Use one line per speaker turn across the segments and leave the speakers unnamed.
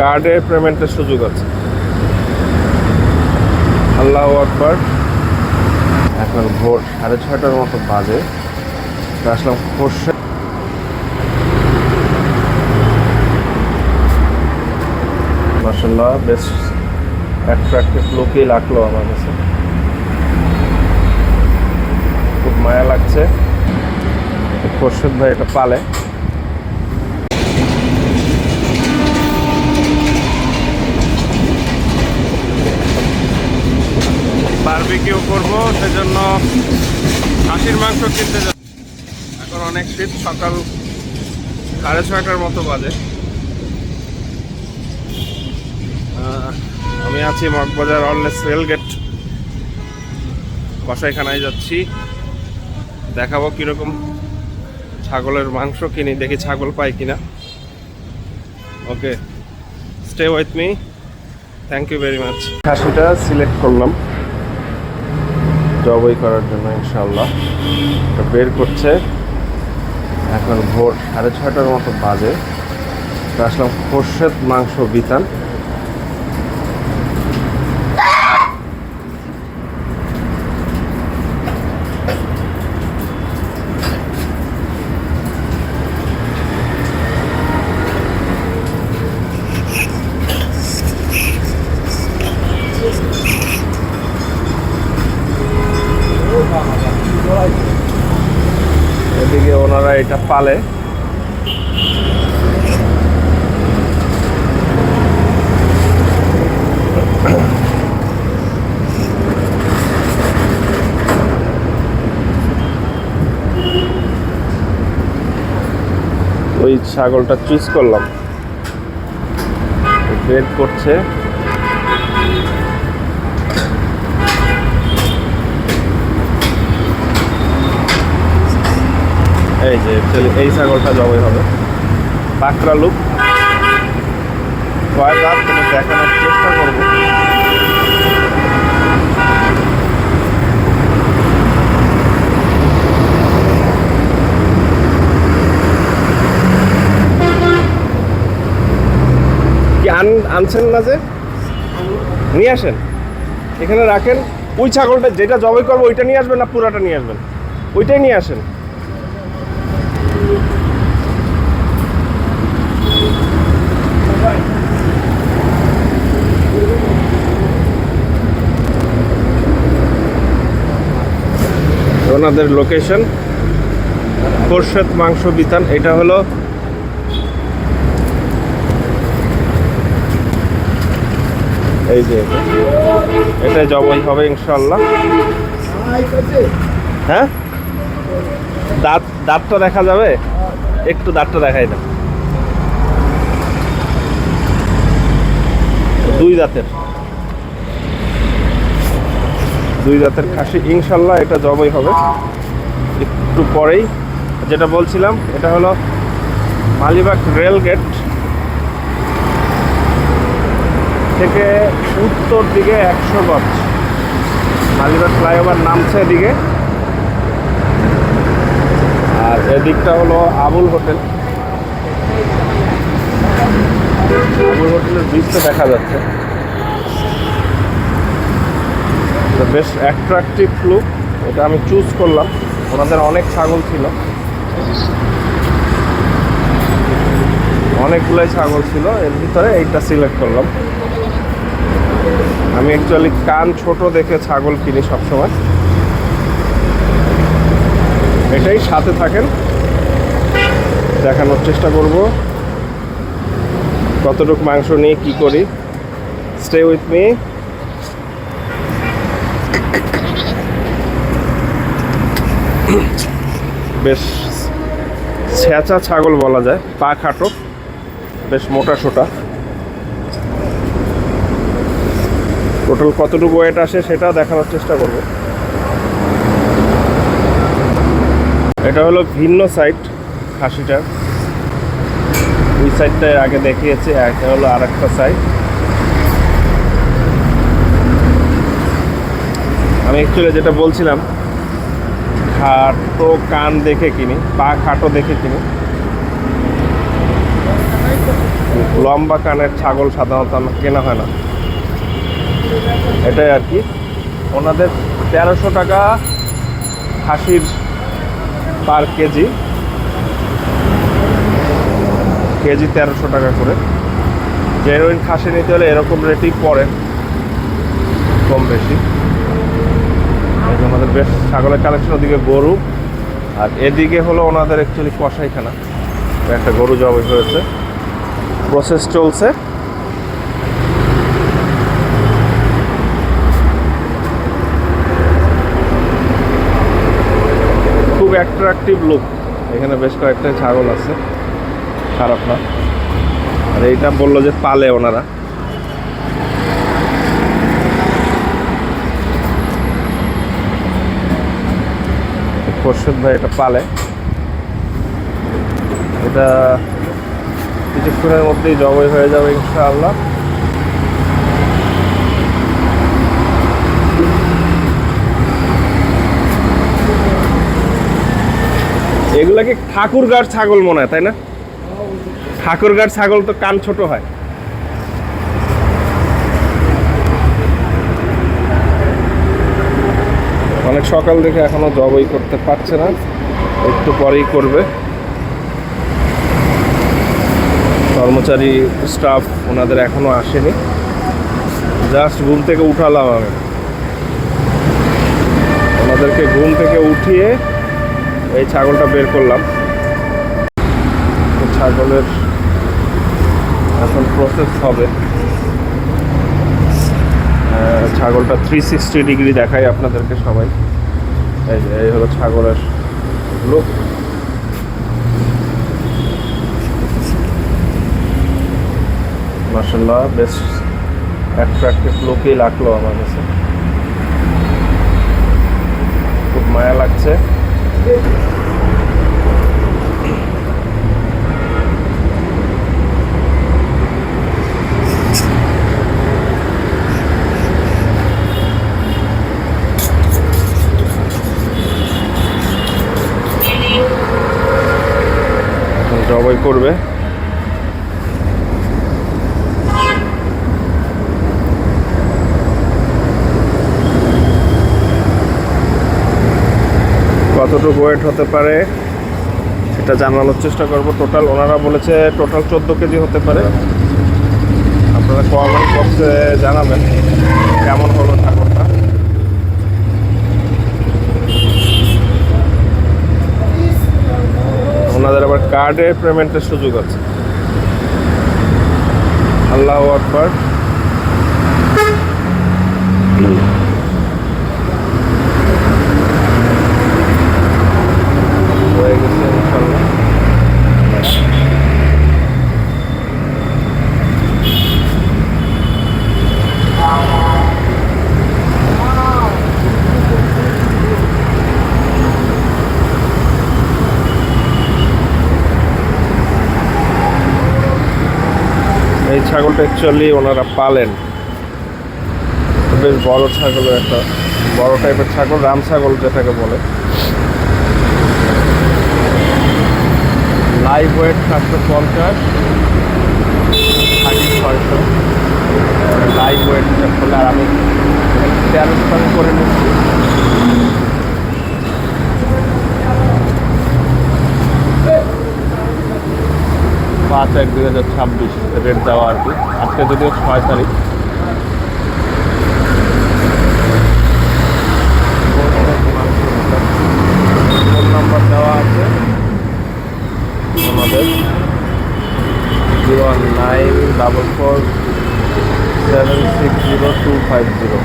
কার্ডে পেমেন্টের সুযোগ আছে। আল্লাহ আকবর। এখন ভোর সাড়ে ছয়টার মতো বাজে। আসলাম খোরশে মাসাল্লাহ বেশ অ্যাট্রাক্টিভ লুকই লাগল আমার কাছে। খুব মায়া লাগছে। খোরশেদ ভাই এটা পালে বারবিকিউ করব, সেজন্য খাসির মাংস কিনতে এখন অনেক শীত, সকাল সাড়ে ছয়টার মতো বাজে। আমি আছি মগবাজার অলনেস রেলগেট কসাইখানায় যাচ্ছি। দেখাবো কীরকম ছাগলের মাংস কিনি, দেখি ছাগল পাই কিনা। Okay stay with me thank you very much খাসিটা select করলাম। জবই করার জন্য ইনশাল্লাহ এটা বের করছে। এখন ভোর সাড়ে ছয়টার মতো বাজে। আসলাম খোরশেদ মাংস বিতান এদিকে ওনারা এটা পালে। ওই ছাগলটা চুজ করলাম। বের করছে। এই যে এই ছাগলটা জবাই হবে। পাকড়া লুক। কয় দাঁত তুমি দেখানোর চেষ্টা করব। আনছেন না যে? নিয়ে আসেন। এখানে রাখেন। ওই ছাগলটা যেটা জবাই করব, ওইটা নিয়ে আসবেন না পুরাটা নিয়ে আসবেন? ওইটাই নিয়ে আসেন। ওনাদের লোকেশন খোরশেদ মাংস বিতান, এটা হলো এই যে এটা। জবাই হবে ইনশাল্লাহ হ্যাঁ? দাঁত দাঁতটা দেখা যাবে? একটু দাঁতটা দেখাই না দুই দাঁতের। দুই দাঁতের খাসি। ইনশাল্লাহ এটা জবাই হবে। একটু পরেই যেটা বলছিলাম, এটা হলো মালিবাগ রেল গেট। থেকে উত্তর দিকে একশো গজ। মালিবাগ ফ্লাইওভার নামছে এদিকে। আর এদিকটা হলো আবুল হোটেল। আবুল হোটেলের ব্রিজটা দেখা যাচ্ছে। বেশ অ্যাট্রাকটিভ লুক এটা আমি চুজ করলাম। ওনাদের অনেক ছাগল ছিল। অনেকগুলোই ছাগল ছিল। এর ভিতরে এইটা সিলেক্ট করলাম। আমি অ্যাকচুয়ালি কান ছোট দেখে ছাগল কিনি সবসময়। এটাই সাথে থাকেন। দেখানোর চেষ্টা করব। কতটুকু মাংস নিয়ে কি করি। স্টে উইথ মি বেশ ছেঁচা ছাগল বলা যায়, পা খাটো, বেশ মোটা সোটা। টোটাল কতটুকু ওয়েট আসে সেটা দেখানোর চেষ্টা করব। এটা হলো ভিন্ন সাইড খাসিটার ওই সাইডটা আগে দেখিয়েছি একটা হলো আর একটা সাইড আমি অ্যাকচুয়ালি যেটা বলছিলাম খাটো কান দেখে কিনি পা খাটো দেখে কিনি। লম্বা কানের ছাগল সাধারণত কেনা হয় না। এটাই আর কি। ওনাদের তেরোশো টাকা খাসির পার কেজি। কেজি তেরোশো টাকা করে। জেনুইন খাসি নিতে হলে এরকম রেটই পড়ে, কম বেশি। যে আমাদের বেশ ছাগলের কালেকশন ওদিকে গরু। আর এদিকে হলো ওনাদের অ্যাকচুয়ালি কষাইখানা একটা গরু জবাই হয়েছে। প্রসেস চলছে। খুব অ্যাট্রাকটিভ লুক এখানে বেশ কয়েকটা ছাগল আছে। খারাপ না। আর এইটা বলল যে পালে ওনারা। খোরশেদ ভাই এটা পালে। এটা কিছুক্ষণের মধ্যেই জবাই হয়ে যাবে ইনশাআল্লাহ। এগুলাকে ঠাকুরগার ছাগল মনে হয়, তাই না? ঠাকুরগার ছাগল তো কান ছোট হয়। অনেক সকাল দেখে এখনও জবই করতে পারছে না। একটু পরেই করবে। কর্মচারী স্টাফ ওনাদের এখনও আসেনি। জাস্ট ঘুম থেকে উঠালাম আমি। ওনাদেরকে ঘুম থেকে উঠিয়ে এই ছাগলটা বের করলাম। ছাগলের এখন প্রসেস হবে। ছাগলটা থ্রি সিক্সটি ডিগ্রি দেখাই আপনাদেরকে সবাই। এই এই হলো ছাগলের লোক মার্শাল্লাহ বেশ অ্যাট্রাক্টিভ লুকই লাগল আমার কাছে। খুব মায়া লাগছে। ওয়েট হতে পারে, সেটা জানানোর চেষ্টা করব। টোটাল ওনারা বলেছে টোটাল চোদ্দ কেজি হতে পারে। আপনারা কমেন্ট বক্সে জানাবেন কেমন হলো ঠাকুরটা। ওনাদের আবার কার্ডে পেমেন্টের সুযোগ আছে। আল্লাহ আকবর হয়ে গেছে ইনশাল্লাহ এই ছাগলটা অ্যাকচুয়ালি ওনারা পালেন। বেশ বড় ছাগল একটা, বড় টাইপের ছাগল, রাম ছাগল যেটাকে বলে। লাইভ ওয়েট সাতশো পঞ্চাশ থার্টি ছয়শো। লাইভ ওয়েট করলে আর আমি আমি করে নিচ্ছি। পাঁচ এক দুই হাজার ছাব্বিশ রেট দেওয়া আর কি। আজকে যদিও ছয় তারিখ। ফোন নাম্বার দেওয়া আছে। আমাদের। Zero nine double four seven six zero two five zero.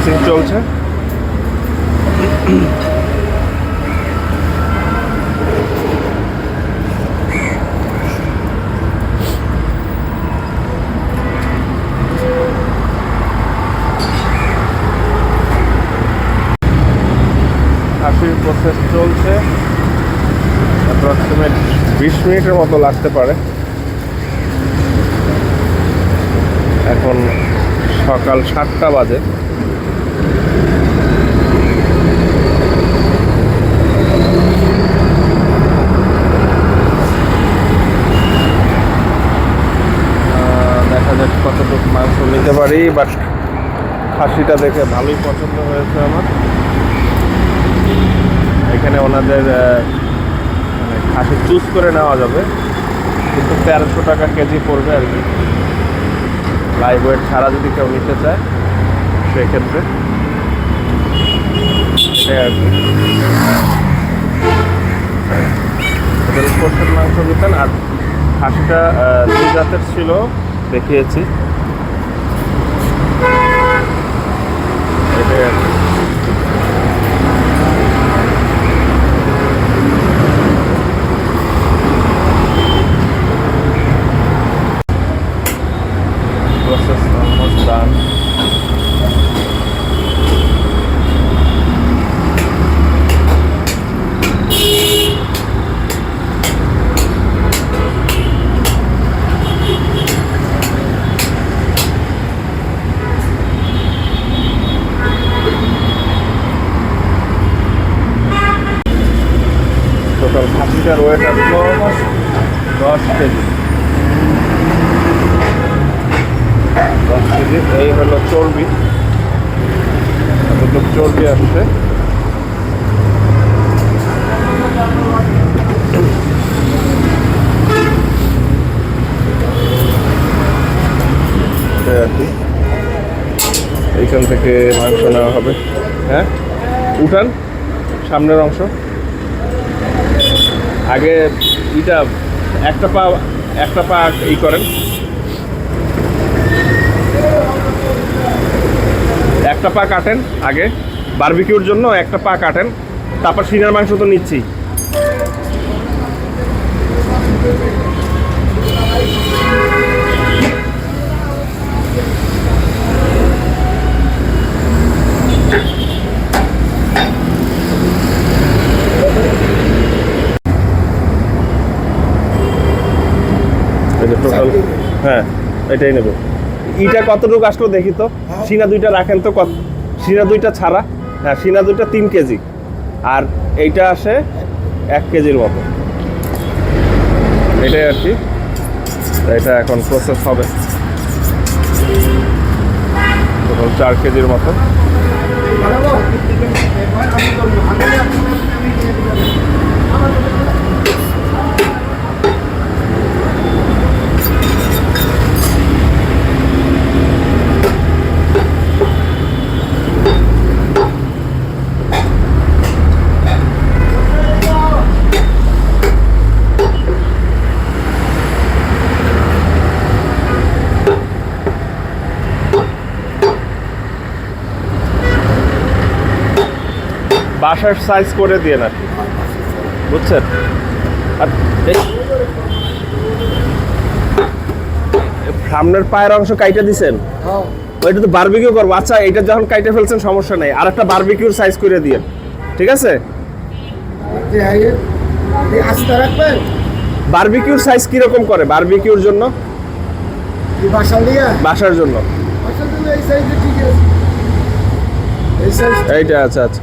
Processing চলছে। খাসির প্রসেস চলছে। অ্যাপ্রক্সিমেট বিশ মিনিটের মতো লাগতে পারে। এখন সকাল সাতটা বাজে আহ, দেখা যাক কতটুকু মাংস নিতে পারি বাট খাসিটা দেখে ভালোই পছন্দ হয়েছে আমার। এখানে ওনাদের মানে খাসি চুজ করে নেওয়া যাবে। কিন্তু তেরোশো টাকা কেজি পড়বে আর কি। লাইভ ওয়েট ছাড়া যদি কেউ নিতে চায়, সেক্ষেত্রে মাংস দিতেন, আর খাসিটা দুই জাতের ছিল, দেখিয়েছি এটাই আর কি process almost done. টোটাল খাসিটার ওয়েট আসলো দশ কেজি দশ কেজি এই হলো চর্বি চর্বি আসছে। এইখান থেকে মাংস নেওয়া হবে। হ্যাঁ? উঠান, সামনের অংশ। আগে ইটা, একটা পা একটা পা ই করেন। একটা পা কাটেন আগে। বারবিকিউর জন্য একটা পা কাটেন, তারপর সিনার মাংস তো নিচ্ছি। হ্যাঁ এটাই নেব। ইটা কতটুকু আসলো দেখি তো? সিনা দুইটা রাখেন তো, কত সিনা দুইটা ছাড়া। হ্যাঁ সিনা দুইটা তিন কেজি। আর এইটা আসে এক কেজির মতো। এটাই আর কি। এটা এখন প্রসেস হবে। চার কেজির মতো। বাসার সাইজ করে দিয়ে না বুঝছেন? আর সামনের পায়ের অংশ কাইটা দিছেন? ওইটা তো বারবিকিউ করব। আচ্ছা এটা যখন কাইটে ফেলছেন সমস্যা নেই। আর একটা বারবিকিউর সাইজ করে দিয়ে ঠিক আছে?
আস্তে রাখবেন?
বারবিকিউর সাইজ কীরকম করে? বারবিকিউর জন্য? বাসার জন্য।
বাসাল দিয়ে এই সাইজে ঠিক আছে। এই সাইজ
এইটা আচ্ছা আচ্ছা।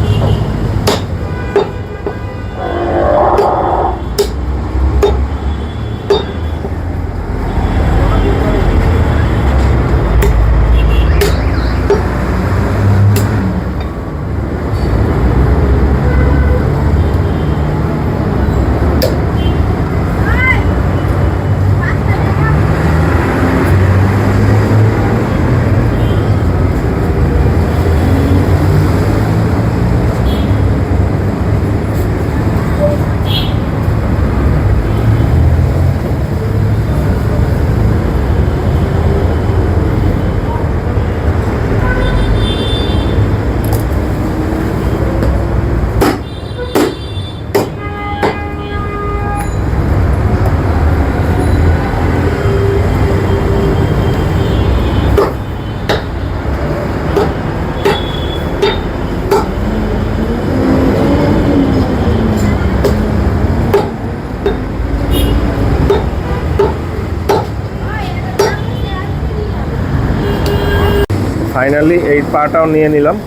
এই পাটাও নিয়ে নিলাম।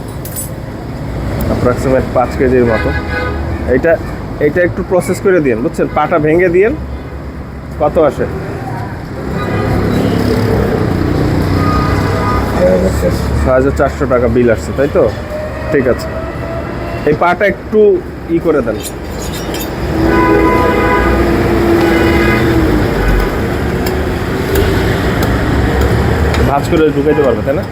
অ্যাপ্রক্সিমেট পাঁচ কেজির মতো। এইটা এইটা একটু প্রসেস করে দিন বুঝছেন? পাটা ভেঙে দিন কত আসে? ছয় হাজার চারশো টাকা বিল আসছে, তাই তো? ঠিক আছে। এই পাটা একটু ই করে দেন। ভাজ করে ঢুকাইতে পারবে, তাই না?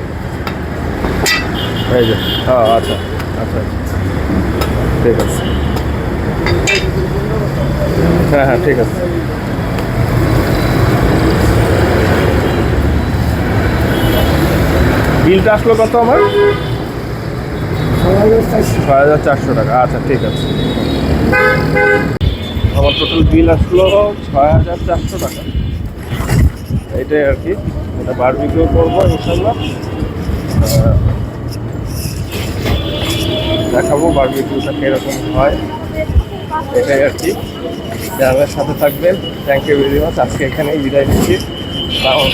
এই যে হ্যাঁ আচ্ছা আচ্ছা ঠিক আছে। হ্যাঁ হ্যাঁ ঠিক আছে। বিলটা আসলো কত আমার?
ছয় হাজার চারশো
টাকা আচ্ছা ঠিক আছে। আমার টোটাল বিল আসলো ছয় হাজার চারশো টাকা। এইটাই আর কি, এটা বারবিকিউ করব, ইনশাল্লাহ। দেখাবো বার্বিকিউটা কীরকম হয়, এটাই আর কি। যারা সাথে থাকবেন থ্যাংক ইউ ভেরি মাচ আজকে এখানেই বিদায় নিচ্ছি। বাংলা